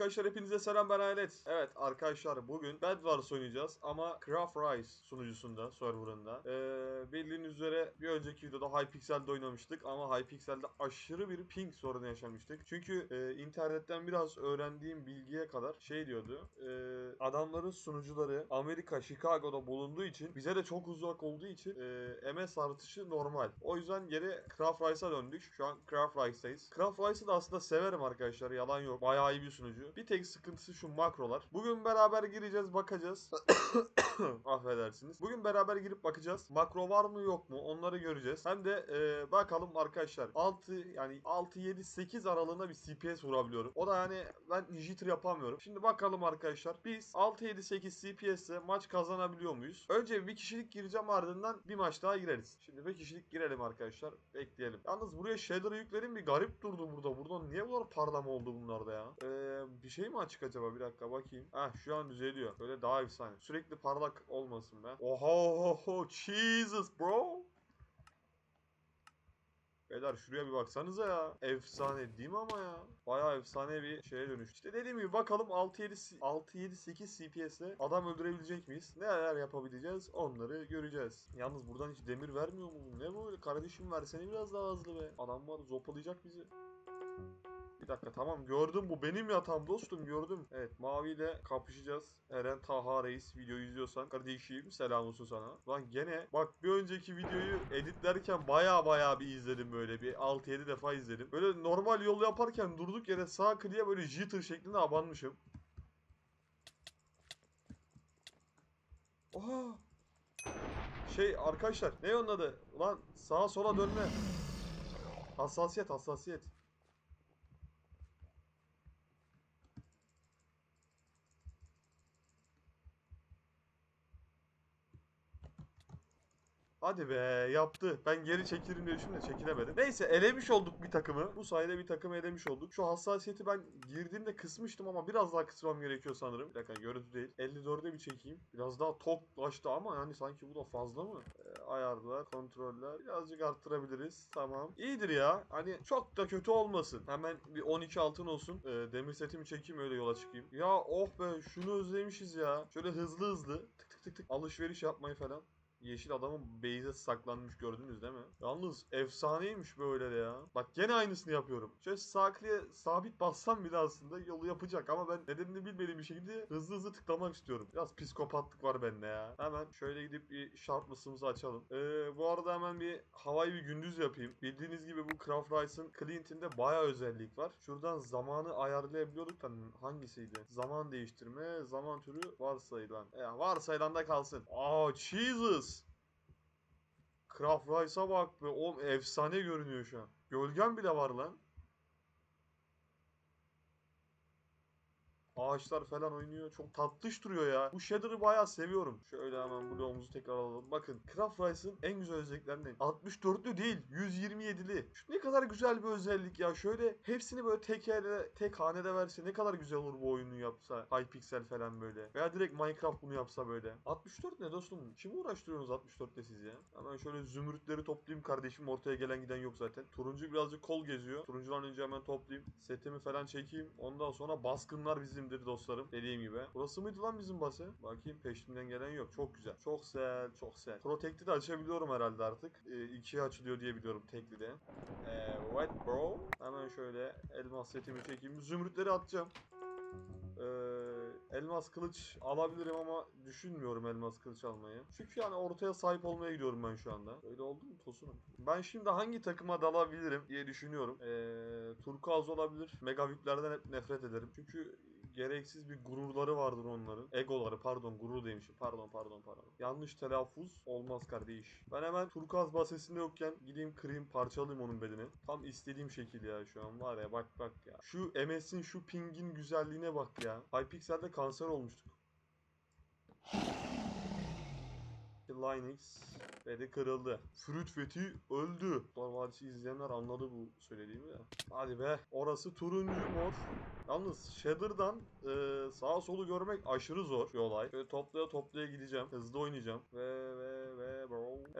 Arkadaşlar hepinize selam ben Alet. Evet arkadaşlar bugün Bed Wars oynayacağız ama Craft Rise sunucusunda, serverında. Ee, bildiğiniz üzere bir önceki videoda Hypixel'de oynamıştık ama Hypixel'de aşırı bir ping sorunu yaşamıştık. Çünkü e, internetten biraz öğrendiğim bilgiye kadar şey diyordu. e, adamların sunucuları Amerika, Chicago'da bulunduğu için bize de çok uzak olduğu için e, MS artışı normal. O yüzden geri Craft Rice'a döndük. Şu an Craft Rice'dayız. Craft Rice'ı da aslında severim arkadaşlar. Yalan yok. Bayağı iyi bir sunucu. Bir tek sıkıntısı şu makrolar. Bugün beraber gireceğiz bakacağız. Affedersiniz. Bugün beraber girip bakacağız. Makro var mı yok mu onları göreceğiz. Hem de e, bakalım arkadaşlar 6 yani 6 7 8 aralığında bir CPS vurabiliyorum. O da yani ben jitter yapamıyorum. Şimdi bakalım arkadaşlar. Biz 6 7 8 CPS'le maç kazanabiliyor muyuz? Önce bir kişilik gireceğim ardından bir maç daha gireriz. Şimdi bir kişilik girelim arkadaşlar. Bekleyelim. Yalnız buraya shader'ı yükledim bir garip durdu burada. Buradan niye bu kadar parlama oldu bunlarda ya? Ee, bir şey mi açık acaba? Bir dakika bakayım. Heh şu an düzeliyor. Böyle daha efsane. Sürekli parlak olmasın be. Oha oha Jesus bro. Beyler şuraya bir baksanıza ya. Efsane değil mi ama ya? Bayağı efsane bir şeye dönüştü. İşte dediğim gibi bakalım 6-7 6-7-8 CPS'le adam öldürebilecek miyiz? Neler yapabileceğiz? Onları göreceğiz. Yalnız buradan hiç demir vermiyor mu? Ne böyle? Kardeşim versene biraz daha hızlı be. Adam var zopalayacak bizi. Dakika tamam gördüm bu benim yatağım dostum gördüm. Evet maviyle kapışacağız. Eren Taha Reis videoyu izliyorsan kardeşim selam olsun sana. Lan gene bak bir önceki videoyu editlerken baya baya bir izledim böyle bir 6-7 defa izledim. Böyle normal yol yaparken durduk yere sağ kliye böyle jitter şeklinde abanmışım. Oha! Şey arkadaşlar ne onun adı? Lan sağa sola dönme. Hassasiyet hassasiyet. Hadi be yaptı. Ben geri çekilirim diye düşündüm de çekilemedim. Neyse elemiş olduk bir takımı. Bu sayede bir takımı elemiş olduk. Şu hassasiyeti ben girdiğimde kısmıştım ama biraz daha kısmam gerekiyor sanırım. Bir dakika görüntü değil. 54'e bir çekeyim. Biraz daha toklaştı ama yani sanki bu da fazla mı? Ee, ayarlar, kontroller. Birazcık arttırabiliriz. Tamam. İyidir ya. Hani çok da kötü olmasın. Hemen bir 12 altın olsun. Ee, demir setimi çekeyim öyle yola çıkayım. Ya oh be şunu özlemişiz ya. Şöyle hızlı hızlı tık tık tık tık alışveriş yapmayı falan. Yeşil adamın base'e saklanmış gördünüz değil mi? Yalnız efsaneymiş böyle de ya. Bak gene aynısını yapıyorum. Şöyle sağ kliğe sabit bassam bile aslında yolu yapacak ama ben nedenini bilmediğim bir şekilde hızlı hızlı tıklamak istiyorum. Biraz psikopatlık var bende ya. Hemen şöyle gidip bir sharpness'ımızı açalım. Ee, bu arada hemen bir havayı bir gündüz yapayım. Bildiğiniz gibi bu Craft Rice'ın Clint'inde bayağı özellik var. Şuradan zamanı ayarlayabiliyorduk da hangisiydi? Zaman değiştirme, zaman türü varsayılan. Ya varsayılan da kalsın. Aa Jesus! Craft Rice'a bak be. Oğlum efsane görünüyor şu an. Gölgen bile var lan. Ağaçlar falan oynuyor. Çok tatlış duruyor ya. Bu shader'ı bayağı seviyorum. Şöyle hemen bloğumuzu tekrar alalım. Bakın Craft Rice'ın en güzel özelliklerinden. 64'lü değil 127'li. Şu ne kadar güzel bir özellik ya. Şöyle hepsini böyle tek yerde, tek hanede verse ne kadar güzel olur bu oyunu yapsa. Hypixel falan böyle. Veya direkt Minecraft bunu yapsa böyle. 64 ne dostum? Kim uğraştırıyorsunuz 64'te siz ya? Hemen şöyle zümrütleri toplayayım kardeşim. Ortaya gelen giden yok zaten. Turuncu birazcık kol geziyor. Turuncudan önce hemen toplayayım. Setimi falan çekeyim. Ondan sonra baskınlar bizimdir dostlarım. Dediğim gibi. Burası mıydı lan bizim base? Bakayım peşimden gelen yok. Çok güzel. Çok güzel. Çok güzel. Protect'i de açabiliyorum herhalde artık. E, ikiye açılıyor diye biliyorum tekli de. Evet bro. Hemen şöyle elmas setimi çekeyim. Zümrütleri atacağım. Ee, elmas kılıç alabilirim ama düşünmüyorum elmas kılıç almayı. Çünkü yani ortaya sahip olmaya gidiyorum ben şu anda. Öyle oldu mu Tosunum? Ben şimdi hangi takıma dalabilirim diye düşünüyorum. Ee, Turkuaz olabilir. Megaviplerden hep nefret ederim. Çünkü gereksiz bir gururları vardır onların. Egoları pardon gurur demişim. Pardon pardon pardon. Yanlış telaffuz olmaz kardeş. Ben hemen Turkuaz basesinde yokken gideyim kırayım parçalayayım onun bedeni. Tam istediğim şekil ya şu an var ya bak bak ya. Şu MS'in şu pingin güzelliğine bak ya. Hypixel'de kanser olmuştuk. Linux ve de kırıldı. Fruit Fethi öldü. Kurtlar Vadisi izleyenler anladı bu söylediğimi de. Hadi be. Orası turuncu mor. Yalnız Shader'dan e, sağa solu görmek aşırı zor bir olay. Böyle toplaya toplaya gideceğim. Hızlı oynayacağım. Ve ve.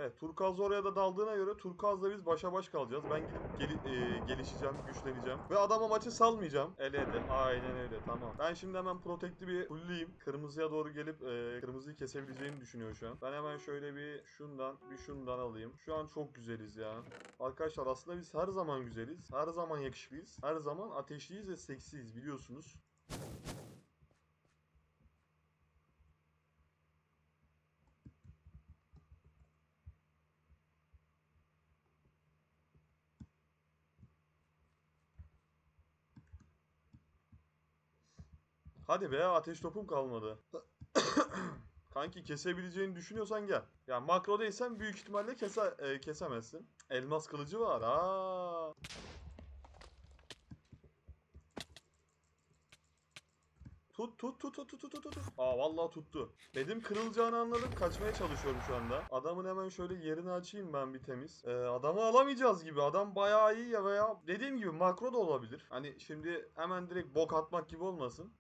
Evet Turkuaz oraya da daldığına göre Turkuaz'la biz başa baş kalacağız. Ben gidip geli- e, gelişeceğim, güçleneceğim. Ve adama maçı salmayacağım. Ele ele. Aynen öyle tamam. Ben şimdi hemen Protect'i bir fullleyeyim. Kırmızıya doğru gelip e, kırmızıyı kesebileceğimi düşünüyor şu an. Ben hemen şöyle bir şundan bir şundan alayım. Şu an çok güzeliz ya. Arkadaşlar aslında biz her zaman güzeliz. Her zaman yakışıklıyız. Her zaman ateşliyiz ve seksiyiz biliyorsunuz. Hadi be ateş topum kalmadı. Kanki kesebileceğini düşünüyorsan gel. Ya makro değilsen büyük ihtimalle kese, e, kesemezsin. Elmas kılıcı var. Aa. Tut tut tut tut tut tut tut. Aa vallahi tuttu. Benim kırılacağını anladım. Kaçmaya çalışıyorum şu anda. Adamın hemen şöyle yerini açayım ben bir temiz. Ee, adamı alamayacağız gibi. Adam bayağı iyi ya veya dediğim gibi makro da olabilir. Hani şimdi hemen direkt bok atmak gibi olmasın.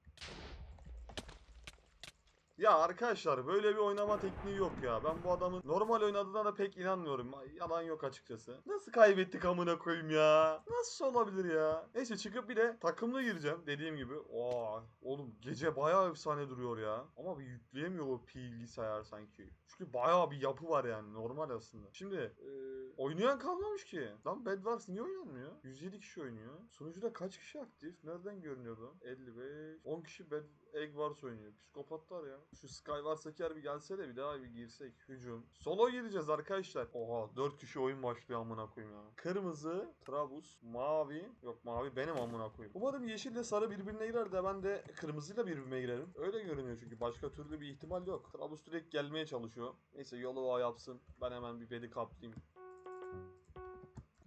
Ya arkadaşlar böyle bir oynama tekniği yok ya. Ben bu adamın normal oynadığına da pek inanmıyorum. Yalan yok açıkçası. Nasıl kaybettik amına koyayım ya? Nasıl olabilir ya? Neyse çıkıp bir de takımlı gireceğim dediğim gibi. Oo, oğlum gece bayağı efsane duruyor ya. Ama bir yükleyemiyor o bilgisayar sanki. Çünkü bayağı bir yapı var yani normal aslında. Şimdi e, oynayan kalmamış ki. Lan Bedwars niye oynanmıyor? 107 kişi oynuyor. Sunucuda kaç kişi aktif? Nereden görünüyordu? 55. 10 kişi Bed Egg Wars oynuyor. Psikopatlar ya. Şu Skywars Seker bir gelse de bir daha bir girsek. Hücum. Solo gireceğiz arkadaşlar. Oha 4 kişi oyun başlıyor amına koyayım ya. Kırmızı, Trabus, mavi. Yok mavi benim amına koyayım. Umarım yeşille sarı birbirine girer de ben de kırmızıyla birbirine girerim. Öyle görünüyor çünkü başka türlü bir ihtimal yok. Trabus direkt gelmeye çalışıyor. Neyse yolu yapsın. Ben hemen bir bedi kaplayayım.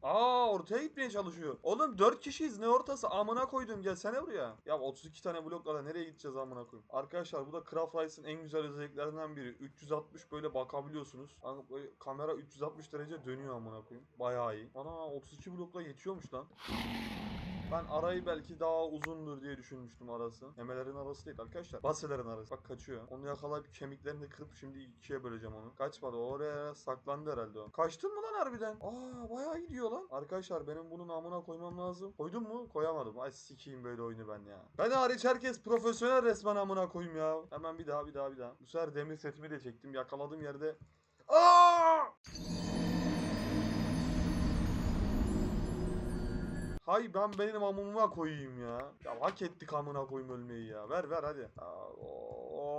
Aa ortaya gitmeye çalışıyor. Oğlum 4 kişiyiz ne ortası amına koydum gelsene buraya. Ya 32 tane bloklarla nereye gideceğiz amına koyayım. Arkadaşlar bu da Craft en güzel özelliklerinden biri. 360 böyle bakabiliyorsunuz. Kamera 360 derece dönüyor amına koyayım. Bayağı iyi. Ana 32 blokla yetiyormuş lan. Ben arayı belki daha uzundur diye düşünmüştüm arası. Memelerin arası değil arkadaşlar. Baselerin arası. Bak kaçıyor. Onu yakalayıp kemiklerini kırıp şimdi ikiye böleceğim onu. Kaçmadı. Oraya saklandı herhalde o. Kaçtın mı lan harbiden? Aa bayağı gidiyor lan. Arkadaşlar benim bunun amına koymam lazım. Koydun mu? Koyamadım. Ay sikeyim böyle oyunu ben ya. Ben hariç herkes profesyonel resmen amına koyayım ya. Hemen bir daha bir daha bir daha. Bu sefer demir setimi de çektim. Yakaladığım yerde Aa! Hay ben benim amımıma koyayım ya. Ya hak ettik amına koyayım ölmeyi ya. Ver ver hadi. Ya,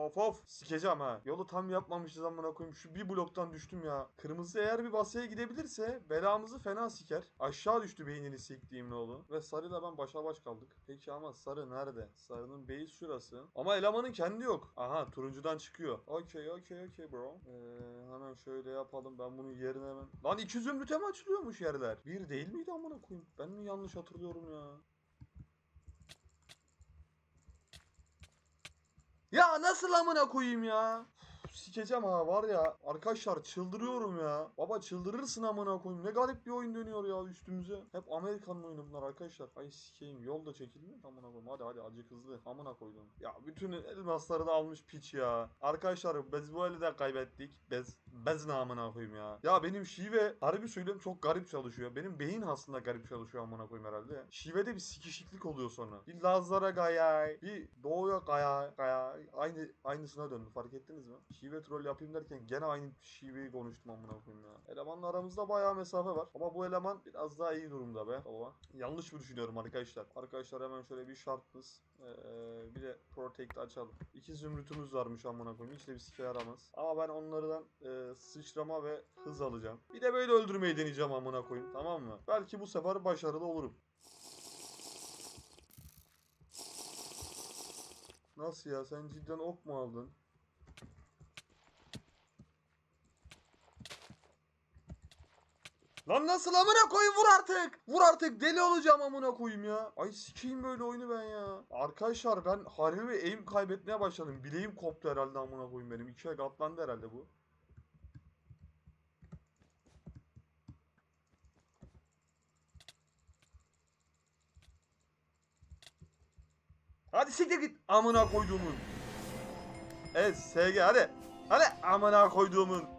of of. Sikeceğim ha. Yolu tam yapmamışız amına koyayım. Şu bir bloktan düştüm ya. Kırmızı eğer bir basaya gidebilirse belamızı fena siker. Aşağı düştü beynini siktiğim ne oğlu. Ve sarıyla ben başa baş kaldık. Peki ama sarı nerede? Sarının base şurası. Ama elemanın kendi yok. Aha turuncudan çıkıyor. Okey okey okey bro. Ee, hemen şöyle yapalım. Ben bunun yerine hemen. Lan iki zümrüte mi açılıyormuş yerler? Bir değil miydi amına koyayım? Ben mi yanlış hatırlıyorum ya? Ya nasıl amına koyayım ya? Sikeceğim ha var ya. Arkadaşlar çıldırıyorum ya. Baba çıldırırsın amına koyayım. Ne garip bir oyun dönüyor ya üstümüze. Hep Amerikan oyunu bunlar arkadaşlar. Ay sikeyim yol da çekilmiyor ki amına koyayım. Hadi hadi acı hızlı. Amına koydum. Ya bütün elmasları da almış piç ya. Arkadaşlar biz bu eli de kaybettik. Bez, bez ne amına koyayım ya. Ya benim şive harbi söylüyorum çok garip çalışıyor. Benim beyin aslında garip çalışıyor amına koyayım herhalde. Şivede bir sikişiklik oluyor sonra. Bir Lazlara gaya, bir doğuya gaya, gaya. Aynı aynısına döndü fark ettiniz mi? Şive troll yapayım derken gene aynı şiveyi konuştum amına koyayım ya. Elemanla aramızda bayağı mesafe var. Ama bu eleman biraz daha iyi durumda be baba. Yanlış mı düşünüyorum arkadaşlar? Arkadaşlar hemen şöyle bir sharpness ee, bir de protect açalım. İki zümrütümüz varmış amına koyayım. Hiç de bir sike yaramaz. Ama ben onlardan e, sıçrama ve hız alacağım. Bir de böyle öldürmeyi deneyeceğim amına koyayım. Tamam mı? Belki bu sefer başarılı olurum. Nasıl ya? Sen cidden ok mu aldın? Lan nasıl amına koyayım vur artık. Vur artık deli olacağım amına koyayım ya. Ay sikeyim böyle oyunu ben ya. Arkadaşlar ben harbi aim kaybetmeye başladım. Bileğim koptu herhalde amına koyayım benim. İkiye katlandı herhalde bu. Hadi siktir git amına koyduğumun. Evet SG hadi. Hadi amına koyduğumun.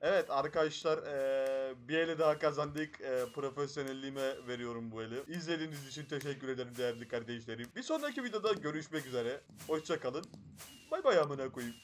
Evet arkadaşlar eee, bir eli daha kazandık. Eee, profesyonelliğime veriyorum bu eli. İzlediğiniz için teşekkür ederim değerli kardeşlerim. Bir sonraki videoda görüşmek üzere. Hoşçakalın. Bay bay amına koyayım.